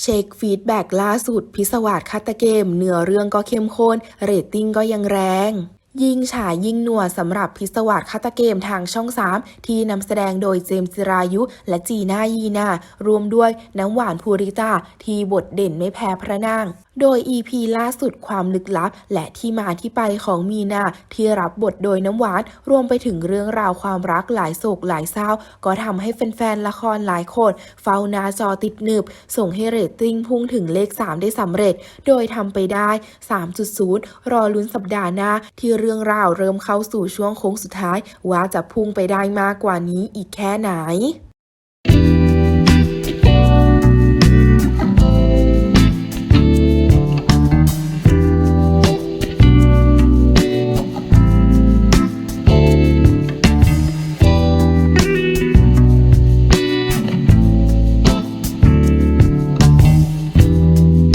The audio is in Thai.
เช็คฟีดแบ็กล่าสุดพิศวาสคาตเกม เนื้อเรื่องก็เข้มข้น เรตติ้งก็ยังแรง ยิงฉายยิงหนัวสำหรับพิศวาสฆาตเกมทางช่อง 3 ที่นำแสดงโดยเจมส์จิรายุ และจีน่ายีนารวมด้วยน้ำหวานภูริตาที่บทเด่นไม่แพ้พระนาง โดย EP ล่าสุดความลึกลับ และที่มาที่ไปของมีนาที่รับบทโดยน้ำหวาน รวมไปถึงเรื่องราวความรักหลายโศกหลายเศร้า ก็ทำให้แฟนๆละครหลายคน เฝ้าหน้าจอติดหนึบ ส่งให้เรตติ้งพุ่งถึงเลข 3 ได้สำเร็จ โดยทำไปได้ 3.0 รอลุ้นสัปดาห์หน้าที่เรื่องราวเริ่มเข้าสู่ช่วงโค้งสุดท้ายว่าจะพุ่งไปได้มากกว่านี้อีกแค่ไหน